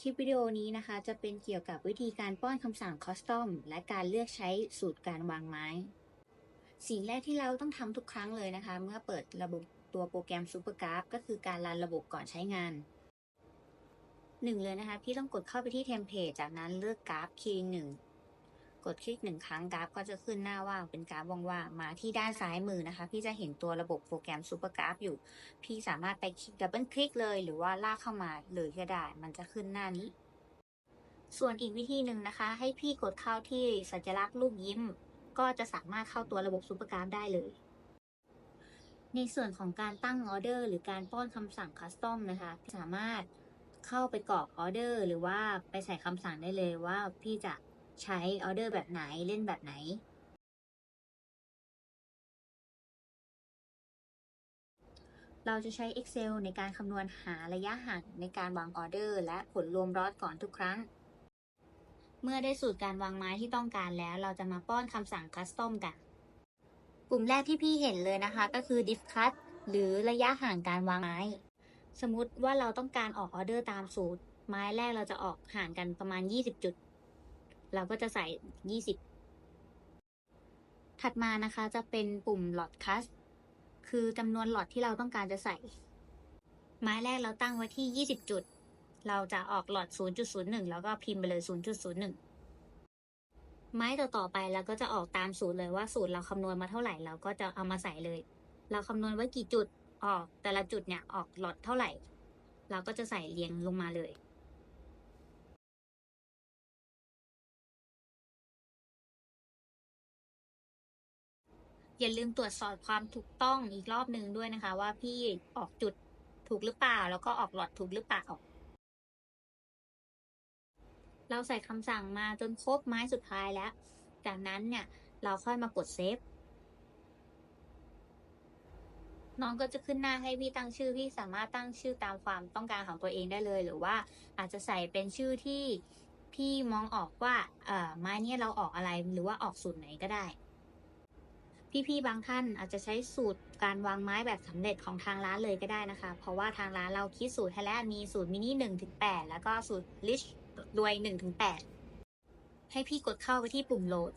คลิปวิดีโอนี้นะคะ จะเป็นเกี่ยวกับวิธีการป้อนคำสั่งคอสตอมและการเลือกใช้สูตรการวางไม้ สิ่งแรกที่เราต้องทำทุกครั้งเลยนะคะ เมื่อเปิดระบบตัวโปรแกรม SuperGraph ก็คือการรันระบบก่อนใช้งานหนึ่งเลยนะคะ พี่ต้องกดเข้าไปที่เทมเพลตจากนั้นเลือกกราฟคีย์หนึ่ง กดคลิกหนึ่งครั้งกราฟก็จะขึ้นหน้าว่างเป็นกราฟว่างๆมาที่ด้านซ้ายมือนะคะ พี่จะเห็นตัวระบบโปรแกรม SuperGraph อยู่ พี่สามารถไปคลิกดับเบิลคลิกเลย หรือว่าลากเข้ามาเลยก็ได้ มันจะขึ้นหน้านี้ ส่วนอีกวิธีหนึ่งนะคะ ให้พี่กดเข้าที่สัญลักษณ์รูปยิ้ม ก็จะสามารถเข้าตัวระบบ SuperGraph ได้เลยในส่วนของการตั้งออเดอร์หรือการป้อนคำสั่งคัสตอมนะคะ สามารถเข้าไปกรอกออเดอร์หรือว่าไปใส่คำสั่งได้เลยว่าพี่จะ ใช้ออเดอร์แบบไหนเล่นแบบไหนเราจะใช้ Excel ในการคำนวณหาระยะห่างในการวางออเดอร์ และผลรวมรอดก่อนทุกครั้ง เมื่อได้สูตรการวางไม้ที่ต้องการแล้ว เราจะมาป้อนคำสั่งคัสตอมกันปุ่มแรกที่พี่เห็นเลยนะคะ ก็คือ diff cut หรือระยะห่างการวางไม้ สมมติว่าเราต้องการออกออเดอร์ตามสูตร ไม้แรกเราจะออกห่างกันประมาณ 20 จุด เราก็จะใส่ 20 ถัดมานะคะจะเป็นปุ่ม lot cut คือจำนวนหลอดที่เราต้องการจะใส่ ไม้แรกเราตั้งไว้ที่ 20 จุด เราจะออกหลอด 0.01 แล้วก็พิมพ์ไปเลย 0.01 ไม้ต่อๆไปเราก็จะออกตามสูตรเลยว่าสูตรเราคำนวณมาเท่าไหร่เราก็จะเอามาใส่เลย เราคำนวณไว้กี่จุดออกแต่ละจุดเนี่ยออกหลอดเท่าไหร่ เราก็จะใส่เรียงลงมาเลย อย่าลืมตรวจสอบความถูกต้องอีกรอบหนึ่งด้วยนะคะ ว่าพี่ออกจุดถูกหรือเปล่า แล้วก็ออกหลอดถูกหรือเปล่า เราใส่คำสั่งมาจนครบไม้สุดท้ายแล้ว จากนั้นเนี่ยเราค่อยมากดเซฟน้องก็จะขึ้นหน้าให้พี่ตั้งชื่อ พี่สามารถตั้งชื่อตามความต้องการของตัวเองได้เลย หรือว่าอาจจะใส่เป็นชื่อที่พี่มองออกว่าเอ่อไม้นี้เราออกอะไรหรือว่าออกสูตรไหนก็ได้ พี่ๆบางท่านอาจจะใช้สูตรการวางไม้แบบสำเร็จของทางร้านเลยก็ได้นะคะ เพราะว่าทางร้านเราคิดสูตรให้แล้วมีสูตรมินิ1ถึง8แล้วก็สูตรลิชรวย1ถึง8ให้พี่กดเข้าไปที่ปุ่มโหลด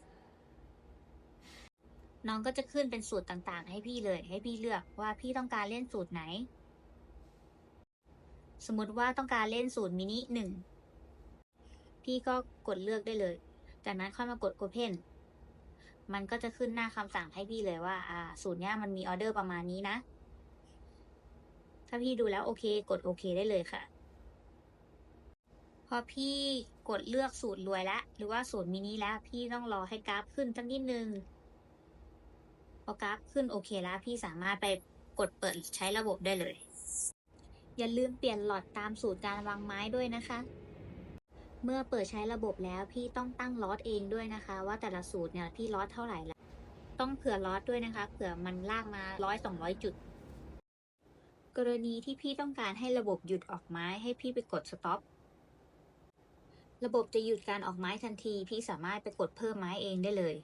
น้องก็จะขึ้นเป็นสูตรต่างๆ ให้พี่เลย ให้พี่เลือกว่าพี่ต้องการเล่นสูตรไหน สมมติว่าต้องการเล่นสูตรมินิ1พี่ก็กดเลือกได้เลย จากนั้นค่อยมากด Open มันก็จะขึ้นหน้าคำสั่งให้พี่เลยว่า อ่า สูตรเนี้ยมันมีออเดอร์ประมาณนี้นะ ถ้าพี่ดูแล้วโอเค กดโอเคได้เลยค่ะ พอพี่กดเลือกสูตรรวยแล้ว หรือว่าสูตรมินิแล้ว พี่ต้องรอให้กราฟขึ้นสักนิดนึง พอกราฟขึ้นโอเคแล้ว พี่สามารถไปกดเปิดใช้ระบบได้เลย อย่าลืมเปลี่ยนหลอดตามสูตรการวางไม้ด้วยนะคะ เมื่อเปิดใช้ระบบแล้วพี่ต้องตั้งล็อตเองด้วยนะคะ ว่าแต่ละสูตรเนี่ยพี่ล็อตเท่าไหร่แล้วต้องเผื่อล็อตด้วยนะคะ เผื่อมันลากมาร้อยสองร้อยจุด กรณีที่พี่ต้องการให้ระบบหยุดออกไม้ให้พี่ไปกดสต็อประบบจะหยุดการออกไม้ทันที พี่สามารถไปกดเพิ่มไม้เองได้เลย